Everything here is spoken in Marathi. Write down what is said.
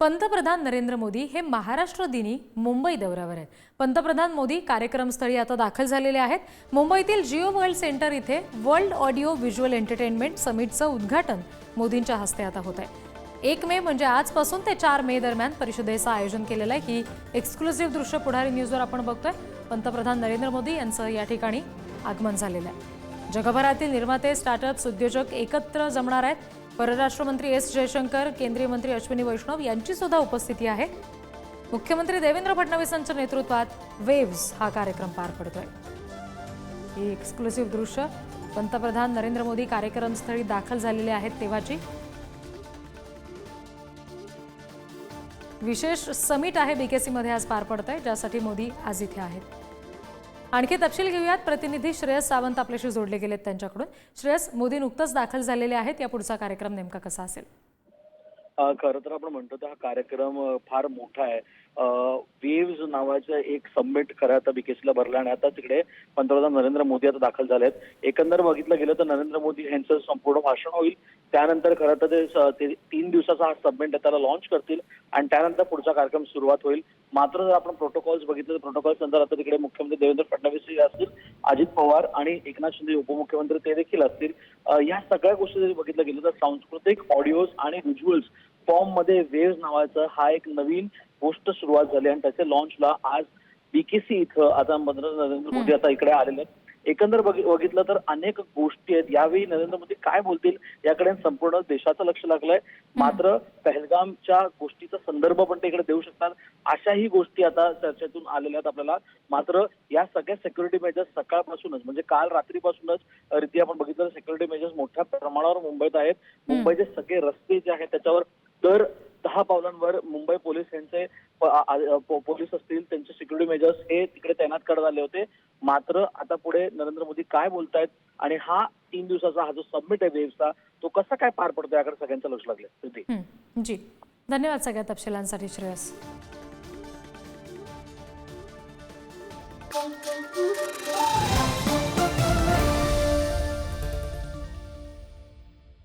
पंतप्रधान नरेंद्र मोदी हे महाराष्ट्र दिनी मुंबई दौऱ्यावर आहेत. पंतप्रधान मोदी कार्यक्रमस्थळी आता दाखल झालेले आहेत. मुंबईतील जिओ वर्ल्ड सेंटर इथे वर्ल्ड ऑडिओ व्हिज्युअल एंटरटेनमेंट समिटचं उद्घाटन मोदींच्या हस्ते आता होत आहे. एक मे म्हणजे आजपासून ते चार मे दरम्यान परिषदेचं आयोजन केलेलं आहे. की एक्सक्लुझिव्ह दृश्य पुढारी न्यूजवर आपण बघतोय. पंतप्रधान नरेंद्र मोदी यांचं या ठिकाणी आगमन झालेलं आहे. जगभरातील निर्माते स्टार्टअप्स उद्योजक एकत्र जमणार आहेत. परराष्ट्र मंत्री एस जयशंकर केंद्रीय मंत्री अश्विनी वैष्णव यांची सुद्धा उपस्थिती आहे. मुख्यमंत्री देवेंद्र फडणवीसांच्या नेतृत्वात वेव्स हा कार्यक्रम पार पडतोय. ही एक्सक्लुसिव्ह दृश्य पंतप्रधान नरेंद्र मोदी कार्यक्रमस्थळी दाखल झालेले आहेत तेव्हाची. विशेष समिट आहे बीकेसीमध्ये आज पार पडत आहे ज्यासाठी मोदी आज इथे आहेत. आणखी तपशील घेऊयात. प्रतिनिधी श्रेयस सावंत आपल्याशी जोडले गेलेत त्यांच्याकडून. श्रेयस मोदी नुकतंच दाखल झालेले आहेत. या पुढचा कार्यक्रम नेमका कसा असेल? अ, खरं तर आपण म्हणतो तर हा कार्यक्रम अ, फार मोठा आहे. वेव्ज नावाचं एक समिट खरं तर बीकेसीला भरला आणि आता तिकडे पंतप्रधान नरेंद्र मोदी आता दाखल झाले आहेत एकंदर बघितलं गेलं तर नरेंद्र मोदी यांचं संपूर्ण भाषण होईल. त्यानंतर खरं तर ते स- ते तीन दिवसाचा हा समिट आहे त्याला लॉन्च करतील आणि त्यानंतर पुढचा कार्यक्रम सुरुवात होईल. मात्र जर आपण प्रोटोकॉल्स बघितले तर प्रोटोकॉल्स नंतर आता तिकडे मुख्यमंत्री देवेंद्र फडणवीस हे असतील अजित पवार आणि एकनाथ शिंदे उपमुख्यमंत्री ते देखील असतील. अ, या सगळ्या गोष्टी जरी बघितलं गेलं तर सांस्कृतिक ऑडिओज आणि व्हिज्युअल्स फॉर्ममध्ये वेव्ह नावाचं हा एक नवीन गोष्ट सुरुवात झाली आणि त्याच्या लॉन्चला आज बीकेसी इथं आता पंतप्रधान नरेंद्र मोदी आता इकडे आलेले आहेत. एकंदर बघि- बघितलं तर अनेक गोष्टी आहेत. यावेळी नरेंद्र मोदी काय बोलतील याकडे संपूर्ण देशाचं लक्ष लागलंय. मात्र पहलगामच्या गोष्टीचा संदर्भ पण ते इकडे देऊ शकतात. अशाही गोष्टी आता चर्चेतून आलेल्या आहेत आपल्याला. मात्र या सगळ्या सिक्युरिटी मेजर्स सकाळपासूनच म्हणजे काल रात्रीपासूनच रीती आपण बघितलं सिक्युरिटी मेजर्स मोठ्या प्रमाणावर मुंबईत आहेत. मुंबईचे सगळे रस्ते जे आहेत त्याच्यावर तर दहा पावलांवर मुंबई पोलीस यांचे पोलीस असतील त्यांचे सिक्युरिटी मेजर्स हे तिकडे तैनात करण्यात आले होते. मात्र आता पुढे नरेंद्र मोदी काय बोलतायत आणि हा तीन दिवसाचा हा जो सबमिट आहे वेव्हचा तो कसा काय पार पडतो याकडे सगळ्यांचं लक्ष लागले जी. धन्यवाद सगळ्या तपशिलांसाठी श्रेयस.